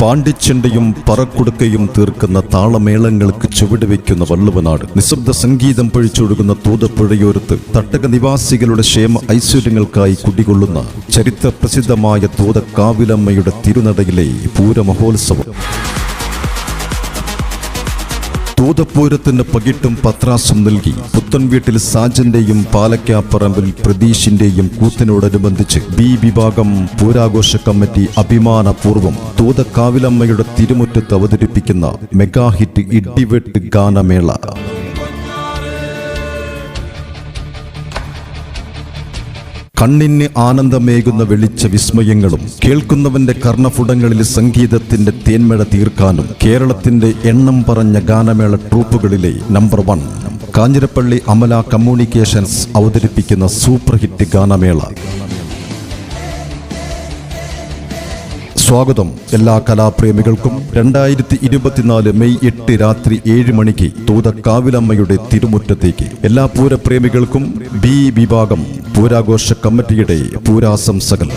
പാണ്ടിച്ചെണ്ടയും പറക്കുടുക്കയും തീർക്കുന്ന താളമേളങ്ങൾക്ക് ചുവടുവെക്കുന്ന വള്ളുവനാട്. നിശബ്ദ സംഗീതം പഴിച്ചൊഴുകുന്ന തൂതപ്പുഴയോരത്ത് തട്ടക നിവാസികളുടെ ക്ഷേമ ഐശ്വര്യങ്ങൾക്കായി കുടികൊള്ളുന്ന ചരിത്ര പ്രസിദ്ധമായ തൂതക്കാവിലമ്മയുടെ തിരുനടയിലെ പൂരമഹോത്സവം. തൂതപ്പൂരത്തിന് പകിട്ടും പത്രാസും നൽകി പുത്തൻ വീട്ടിൽ സാജന്റെയും പാലക്കാപ്പറമ്പിൽ പ്രതീഷിന്റെയും കൂത്തിനോടനുബന്ധിച്ച് ബി വിഭാഗം പൂരാഘോഷ കമ്മിറ്റി അഭിമാനപൂർവം തൂതക്കാവിലമ്മയുടെ തിരുമുറ്റത്ത് അവതരിപ്പിക്കുന്ന മെഗാ ഹിറ്റ് ഇടിവെട്ട് ഗാനമേള. കണ്ണിന് ആനന്ദമേകുന്ന വെളിച്ച വിസ്മയങ്ങളും കേൾക്കുന്നവന്റെ കർണഫുടങ്ങളിൽ സംഗീതത്തിന്റെ തേന്മഴ തീർക്കാനും കേരളത്തിന്റെ എണ്ണം പറഞ്ഞ ഗാനമേള ട്രൂപ്പുകളിലെ number one. Kanjirappally Amala communications അവതരിപ്പിക്കുന്ന സൂപ്പർ ഹിറ്റ് ഗാനമേള. സ്വാഗതം എല്ലാ കലാപ്രേമികൾക്കും. രണ്ടായിരത്തി ഇരുപത്തിനാല് മെയ് എട്ട് രാത്രി ഏഴ് മണിക്ക് തൂതക്കാവിലമ്മയുടെ തിരുമുറ്റത്തേക്ക്. എല്ലാ പൂരപ്രേമികൾക്കും ബി വിഭാഗം പൂരാഘോഷ കമ്മിറ്റിയുടെ പൂരാശംസകൾ